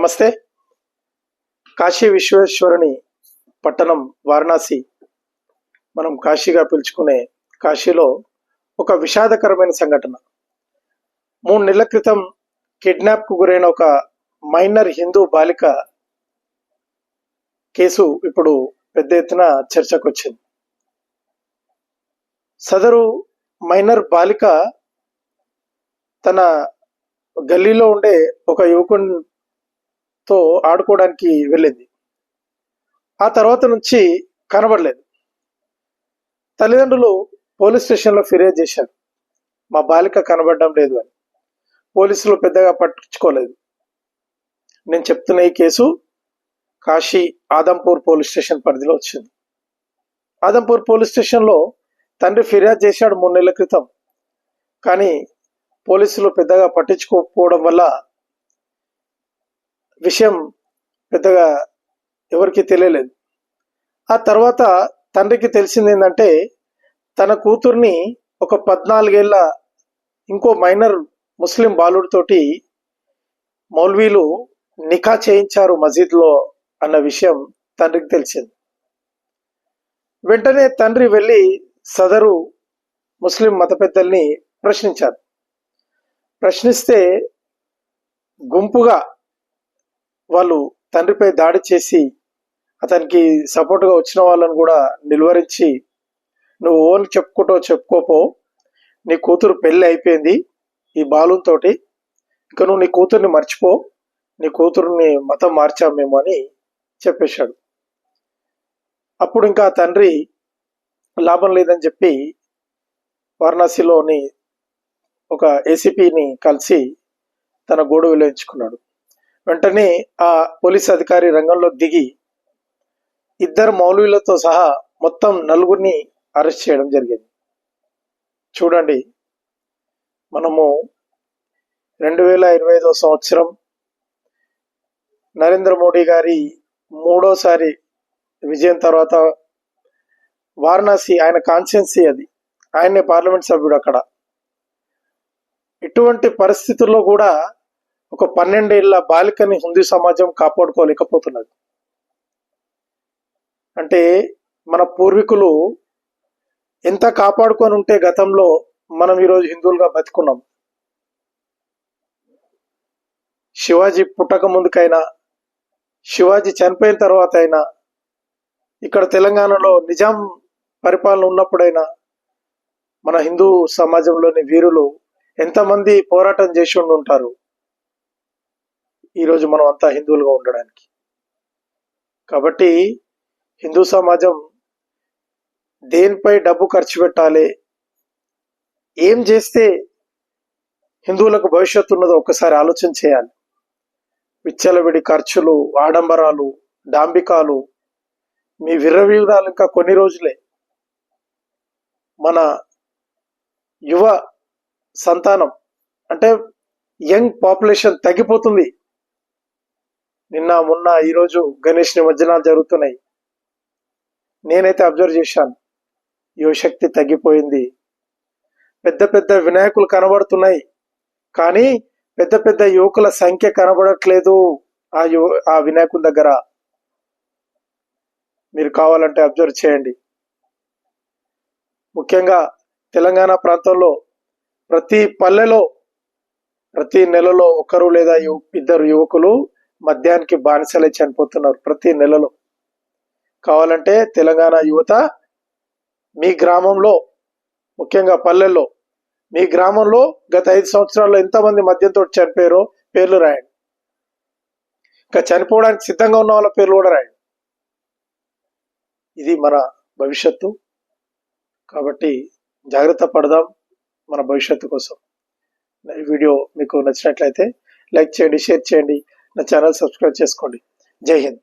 నమస్తే. కాశీ విశ్వేశ్వరుని పట్టణం వారణాసి. మనం కాశీగా పిలుచుకునే కాశీలో ఒక విషాదకరమైన సంఘటన. మూడు నెలల క్రితం కిడ్నాప్కు గురైన ఒక మైనర్ హిందూ బాలిక కేసు ఇప్పుడు పెద్ద ఎత్తున చర్చకు వచ్చింది సదరు మైనర్ బాలిక తన గల్లీలో ఉండే ఒక తో ఆడుకోవడానికి వెళ్ళింది. ఆ తర్వాత నుంచి కనబడలేదు. తల్లిదండ్రులు పోలీస్ స్టేషన్లో ఫిర్యాదు చేశారు. మా బాలిక కనబడడం లేదు అని. పోలీసులు పెద్దగా పట్టించుకోలేదు. నేను చెప్తున్న ఈ case Kashi Adampur police station పరిధిలో వచ్చింది. ఆదంపూర్ పోలీస్ స్టేషన్లో తండ్రి ఫిర్యాదు చేశాడు మూడు నెలల క్రితం. కానీ పోలీసులు పెద్దగా పట్టించుకోకపోవడం వల్ల విషయం పెద్దగా ఎవరికి తెలియలేదు. ఆ తర్వాత తండ్రికి తెలిసింది ఏంటంటే తన కూతుర్ని ఒక పద్నాలుగేళ్ళ ఇంకో మైనర్ ముస్లిం బాలుడితోటి మౌల్వీలు నికా చేయించారు మసీద్లో అన్న విషయం తండ్రికి తెలిసింది. వెంటనే తండ్రి వెళ్ళి సదరు ముస్లిం మత పెద్దల్ని ప్రశ్నించారు. ప్రశ్నిస్తే గుంపుగా వాళ్ళు తండ్రిపై దాడి చేసి అతనికి సపోర్ట్గా వచ్చిన వాళ్ళని కూడా నిలువరించి నువ్వు ఓన్ చెప్పుకుంటో చెప్పుకోపో నీ కూతురు పెళ్ళి అయిపోయింది ఈ బాలుతో ఇక నువ్వు నీ కూతుర్ని మర్చిపో నీ కూతురుని మతం మార్చాం మేము అని చెప్పేశాడు. అప్పుడు ఇంకా తండ్రి లాభం లేదని చెప్పి వారణాసిలోని ఒక ఏసీపీని కలిసి తన గోడు విలువించుకున్నాడు వెంటనే ఆ పోలీస్ అధికారి రంగంలో దిగి ఇద్దరు మౌలవీలతో సహా మొత్తం నలుగురిని అరెస్ట్ చేయడం జరిగింది. చూడండి మనము రెండు వేల ఇరవై ఐదో సంవత్సరం నరేంద్ర మోడీ గారి మూడోసారి విజయం తర్వాత వారణాసి ఆయన కాన్స్టిట్యున్సీ అది. ఆయనే పార్లమెంట్ సభ్యుడు అక్కడ. ఇటువంటి పరిస్థితుల్లో కూడా ఒక పన్నెండేళ్ళ బాలికని హిందూ సమాజం కాపాడుకోలేకపోతున్నది. అంటే మన పూర్వీకులు ఎంత కాపాడుకొని ఉంటే గతంలో మనం ఈరోజు హిందువులుగా బతుకున్నాం. శివాజీ పుట్టక ముందుకైనా శివాజీ చనిపోయిన తర్వాత అయినా ఇక్కడ తెలంగాణలో నిజాం పరిపాలన ఉన్నప్పుడైనా మన హిందూ సమాజంలోని వీరులు ఎంతమంది పోరాటం చేసి ఉండి ఉంటారు ఈరోజు మనం అంతా హిందువులుగా ఉండడానికి. కాబట్టి హిందూ సమాజం దేనిపై డబ్బు ఖర్చు పెట్టాలి ఏం చేస్తే హిందువులకు భవిష్యత్తు ఉన్నదో ఒక్కసారి ఆలోచన చేయాలి. విచ్చలవిడి ఖర్చులు ఆడంబరాలు డాంబికాలు మీ విర్రవీరాలు ఇంకా కొన్ని రోజులే. మన యువ సంతానం అంటే యంగ్ పాపులేషన్ తగ్గిపోతుంది. నిన్న మొన్న ఈరోజు గణేష్ నిమజ్జనాలు జరుగుతున్నాయి. నేనైతే అబ్జర్వ్ చేశాను. యువశక్తి తగ్గిపోయింది. పెద్ద పెద్ద వినాయకులు కనబడుతున్నాయి. కానీ పెద్ద పెద్ద యువకుల సంఖ్య కనబడట్లేదు ఆ యువ ఆ వినాయకుల దగ్గర. మీరు కావాలంటే అబ్జర్వ్ చేయండి. ముఖ్యంగా తెలంగాణ ప్రాంతంలో ప్రతి పల్లెలో ప్రతి నెలలో ఒకరు లేదా ఇద్దరు యువకులు మద్యానికి బానిసలై చనిపోతున్నారు ప్రతి నెలలో. కావాలంటే తెలంగాణ యువత మీ గ్రామంలో ముఖ్యంగా పల్లెల్లో మీ గ్రామంలో గత ఐదు సంవత్సరాల్లో ఎంతమంది మద్యంతో చనిపోయారో పేర్లు రాయండి. ఇంకా చనిపోవడానికి సిద్ధంగా ఉన్న వాళ్ళ పేర్లు కూడా రాయండి. ఇది మన భవిష్యత్తు. కాబట్టి జాగ్రత్త పడదాం మన భవిష్యత్తు కోసం. వీడియో మీకు నచ్చినట్లయితే లైక్ చేయండి షేర్ చేయండి. నా ఛానల్ సబ్స్క్రైబ్ చేసుకోండి. జై హింద్.